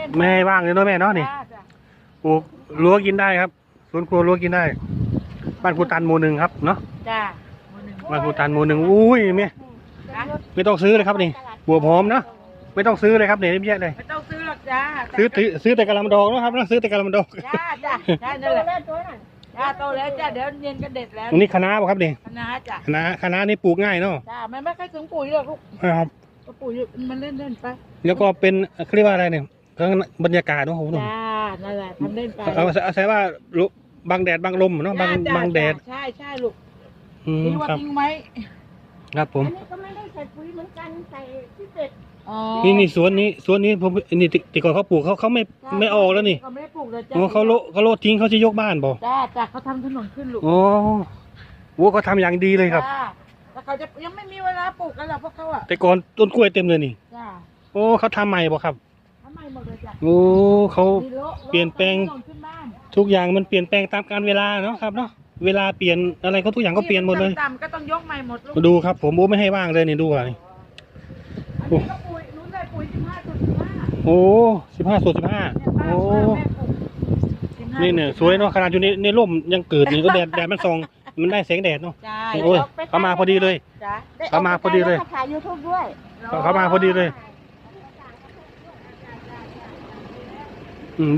ล่นไม่ให้ว่างเลยเนาะแม่เนาะนี่จ้าจ้ะปลูกรั้วกินได้ครับสวนครัวรั้วกินได้ บ้านครูตันหมู่หนึ่งครับเนาะจ้าหมู่หนึ่งบ้านครูตันหมู่หนึ่งอุ้ยแม่นะไม่ต้องซื้อเลยครับนี่บัวหอมเนาะไม่ต้องซื้อเลยครับเนี่ยเยอะเลย ไม่ต้องซื้อหรอกจ้าซื้อถือซื้อแต่กะลำดองนะครับนะซื้อแต่กะลำดองจ้าจ้าจ้านั่นแหละจ้าโตแล้วจ้าเดี๋ยวเย็นก็เด็ดแล้วอันนี้คะน้าป่ะครับนี่คณะจ้าคะน้าคะน้านี่ปลูกง่ายเนาะจ้ามันไม่ค่อยถึงปุ๋ยหรอกลูกครับ ก็ปุ๋ยมันเล่นเล่นๆไปแล้วก็เป็นเขาเรียกว่าอะไรเนี่ย ข้างบรรยากาศเนาะผมเนาะจ้านั่นแหละทำเล่นไปเอาเอาใช้ว่าลุบังแดดบังลมเนาะบังจ้จ้บังแดดใช่ใช่ลูกอืมทิ้งว่าครับทิ้งไหมครับผม อันนี้ก็ไม่ได้ใส่ปุ๋ยเหมือนกันใส่พิเศษ อ๋อนี่นี่สวนนี้สวนนี้ผมนี่ติติก่อนเขาปลูกเขาเขาไม่จ้าไม่ออกแล้วนี่เขาไม่ได้ปลูกเลยจ้าโอ้เขาโละเขาโละทิ้งเขาจะยกบ้านบ่จ้าจ้าเขาทำถนนขึ้นลูกโอ้โหเขาทำอย่างดีเลยครับ จ้าแล้วเขาจะยังไม่มีเวลาปลูกกันหรอกพวกเขาอะแต่ก่อนต้นกล้วยเต็มเลยนี่ จ้าโอ้เขาทำใหม่บ่ครับทำไมหมดเลยจ้าโอ้เขา มีโละเปลี่ยนแปลงถนนขึ้นบ้านทุกอย่างมันเปลี่ยนแปลงตามกาลเวลาเนาะครับเนาะเวลาเปลี่ยนอะไรก็ทุกอย่างก็เปลี่ยนหมดเลย ต่ำๆก็ต้องยกใหม่หมดลูกมาดูครับ ผมโอ้ไม่ให้ว่างเลยนี่ดูอะนี่ อันนี้ก็ปุ๋ยนู้นเลยปุ๋ยสิบห้าจุดสิบห้าโอ้สิบห้าส่วนสิบห้าเนี่ยป้าโอ้ว่าแม่ปลูก15นี่เนี่ยสวยเนาะขนาดอยู่ในในร่มยังเกิดนี่ก็แดดแดดมันส่องมันได้แสงแดดเนาะใช่โอ้ยเขามาพอดีเลย จ้าได้เอามาพอดีเลยกไปถ่ายยูทูบด้วยเขามาพอดีเลย อืม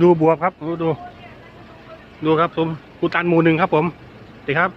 ดูบวบครับ ดูดูดูครับผมกูตันหมู่หนึ่งครับผมสวัสดีครับ